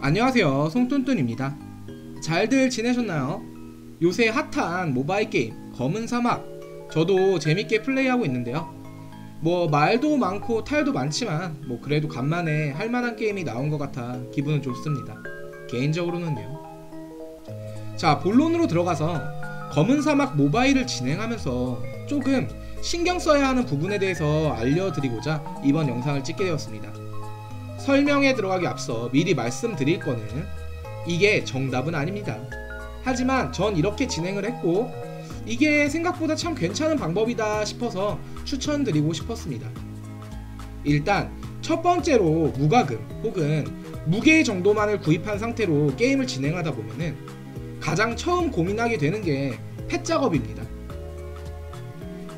안녕하세요. 송뚠뚠입니다. 잘들 지내셨나요? 요새 핫한 모바일 게임 검은 사막. 저도 재밌게 플레이하고 있는데요. 뭐 말도 많고 탈도 많지만 뭐 그래도 간만에 할만한 게임이 나온 것 같아 기분은 좋습니다. 개인적으로는요. 자 본론으로 들어가서 검은 사막 모바일을 진행하면서 조금 신경 써야 하는 부분에 대해서 알려드리고자 이번 영상을 찍게 되었습니다 설명에 들어가기 앞서 미리 말씀드릴 거는 이게 정답은 아닙니다. 하지만 전 이렇게 진행을 했고 이게 생각보다 참 괜찮은 방법이다 싶어서 추천드리고 싶었습니다. 일단 첫 번째로 무과금 혹은 무게 정도만을 구입한 상태로 게임을 진행하다 보면은 가장 처음 고민하게 되는 게 펫 작업입니다.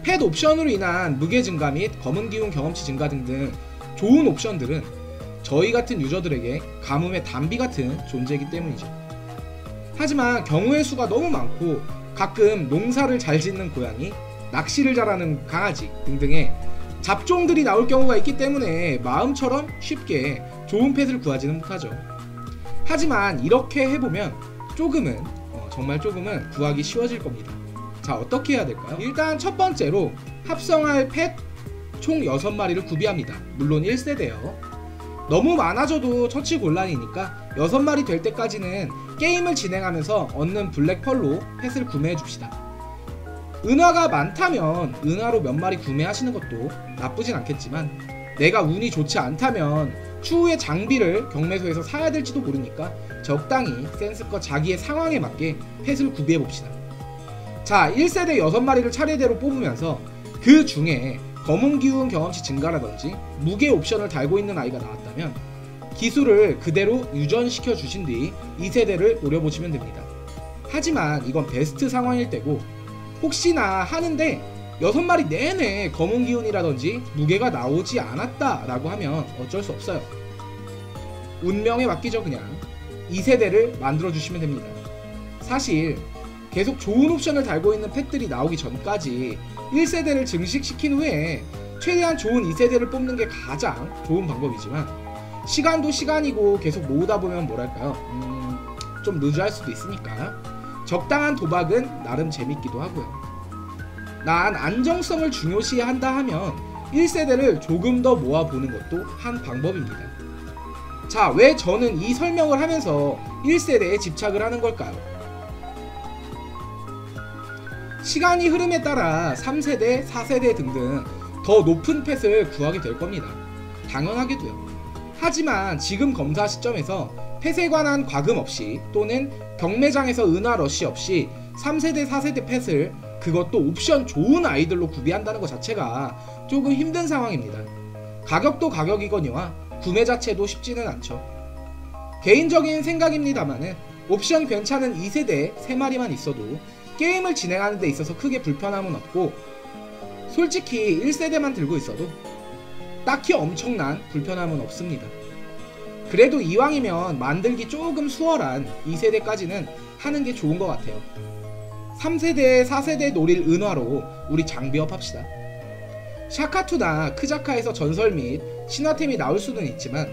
펫 옵션으로 인한 무게 증가 및 검은 기운 경험치 증가 등등 좋은 옵션들은 저희 같은 유저들에게 가뭄의 단비 같은 존재이기 때문이죠. 하지만 경우의 수가 너무 많고 가끔 농사를 잘 짓는 고양이, 낚시를 잘하는 강아지 등등의 잡종들이 나올 경우가 있기 때문에 마음처럼 쉽게 좋은 펫을 구하지는 못하죠. 하지만 이렇게 해보면 조금은 어, 정말 조금은 구하기 쉬워질 겁니다. 자 어떻게 해야 될까요? 일단 첫 번째로 합성할 펫 총 6마리를 구비합니다. 물론 1세대요. 너무 많아져도 처치 곤란이니까 6마리 될 때까지는 게임을 진행하면서 얻는 블랙펄로 펫을 구매해 줍시다. 은화가 많다면 은화로 몇 마리 구매하시는 것도 나쁘진 않겠지만 내가 운이 좋지 않다면 추후에 장비를 경매소에서 사야 될지도 모르니까 적당히 센스껏 자기의 상황에 맞게 펫을 구비해 봅시다. 자, 1세대 6마리를 차례대로 뽑으면서 그 중에 검은 기운 경험치 증가라든지 무게 옵션을 달고 있는 아이가 나왔다면 기술을 그대로 유전시켜 주신 뒤 2세대를 노려보시면 됩니다. 하지만 이건 베스트 상황일 때고 혹시나 하는데 6마리 내내 검은 기운이라든지 무게가 나오지 않았다라고 하면 어쩔 수 없어요. 운명에 맡기죠 그냥 2세대를 만들어 주시면 됩니다. 사실 계속 좋은 옵션을 달고 있는 펫들이 나오기 전까지 1세대를 증식시킨 후에 최대한 좋은 2세대를 뽑는 게 가장 좋은 방법이지만 시간도 시간이고 계속 모으다 보면 뭐랄까요? 음, 좀 느즈할 수도 있으니까 적당한 도박은 나름 재밌기도 하고요. 난 안정성을 중요시 한다 하면 1세대를 조금 더 모아보는 것도 한 방법입니다. 자 왜 저는 이 설명을 하면서 1세대에 집착을 하는 걸까요 시간이 흐름에 따라 3세대, 4세대 등등 더 높은 펫을 구하게 될 겁니다. 당연하게도요. 하지만 지금 검사 시점에서 펫에 관한 과금 없이 또는 경매장에서 은하 러시 없이 3세대, 4세대 펫을 그것도 옵션 좋은 아이들로 구비한다는 것 자체가 조금 힘든 상황입니다. 가격도 가격이거니와 구매 자체도 쉽지는 않죠. 개인적인 생각입니다만은 옵션 괜찮은 2세대 3마리만 있어도 게임을 진행하는 데 있어서 크게 불편함은 없고 솔직히 1세대만 들고 있어도 딱히 엄청난 불편함은 없습니다. 그래도 이왕이면 만들기 조금 수월한 2세대까지는 하는 게 좋은 것 같아요. 3세대, 4세대 노릴 은화로 우리 장비업 합시다. 샤카투나 크자카에서 전설 및 신화템이 나올 수는 있지만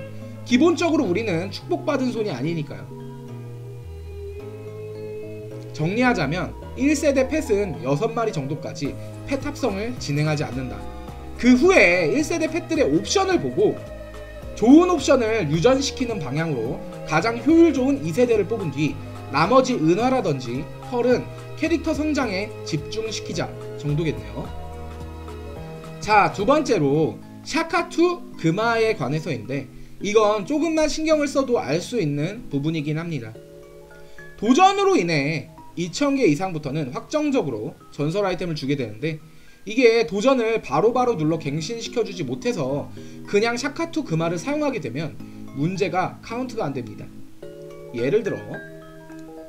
기본적으로 우리는 축복받은 손이 아니니까요. 정리하자면 1세대 펫은 6마리 정도까지 펫 합성을 진행하지 않는다. 그 후에 1세대 펫들의 옵션을 보고 좋은 옵션을 유전시키는 방향으로 가장 효율 좋은 2세대를 뽑은 뒤 나머지 은화라든지 펄은 캐릭터 성장에 집중시키자 정도겠네요. 자, 두 번째로 샤카2 금화에 관해서인데 이건 조금만 신경을 써도 알 수 있는 부분이긴 합니다. 도전으로 인해 2000개 이상부터는 확정적으로 전설 아이템을 주게 되는데 이게 도전을 바로바로 바로 눌러 갱신시켜주지 못해서 그냥 샤카투 그 말을 사용하게 되면 문제가 카운트가 안 됩니다. 예를 들어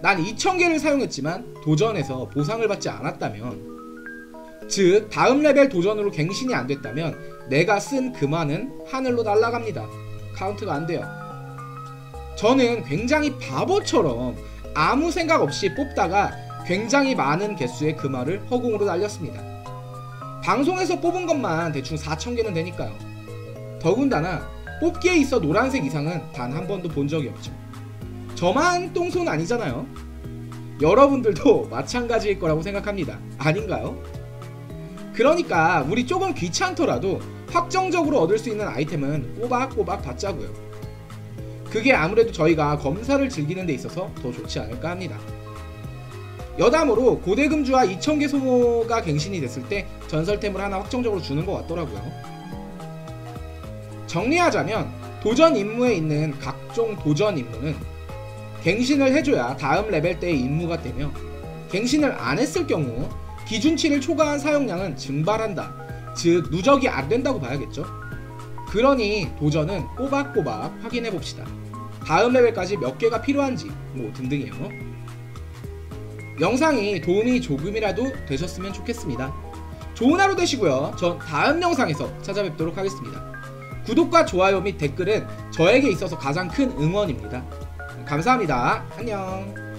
난 2000개를 사용했지만 도전에서 보상을 받지 않았다면 즉 다음 레벨 도전으로 갱신이 안 됐다면 내가 쓴 금화는 하늘로 날아갑니다. 카운트가 안 돼요. 저는 굉장히 바보처럼 아무 생각 없이 뽑다가 굉장히 많은 개수의 금화를 허공으로 날렸습니다. 방송에서 뽑은 것만 대충 4,000개는 되니까요. 더군다나 뽑기에 있어 노란색 이상은 단 한 번도 본 적이 없죠. 저만 똥손 아니잖아요. 여러분들도 마찬가지일 거라고 생각합니다. 아닌가요? 그러니까 우리 조금 귀찮더라도 확정적으로 얻을 수 있는 아이템은 꼬박꼬박 받자고요. 그게 아무래도 저희가 검사를 즐기는 데 있어서 더 좋지 않을까 합니다. 여담으로 고대금주와 2000개 소모가 갱신이 됐을 때 전설템을 하나 확정적으로 주는 것 같더라고요. 정리하자면 도전 임무에 있는 각종 도전 임무는 갱신을 해줘야 다음 레벨 때의 임무가 되며 갱신을 안 했을 경우 기준치를 초과한 사용량은 증발한다. 즉 누적이 안 된다고 봐야겠죠. 그러니 도전은 꼬박꼬박 확인해 봅시다. 다음 레벨까지 몇 개가 필요한지 뭐 등등이요. 영상이 도움이 조금이라도 되셨으면 좋겠습니다. 좋은 하루 되시고요. 전 다음 영상에서 찾아뵙도록 하겠습니다. 구독과 좋아요 및 댓글은 저에게 있어서 가장 큰 응원입니다. 감사합니다. 안녕.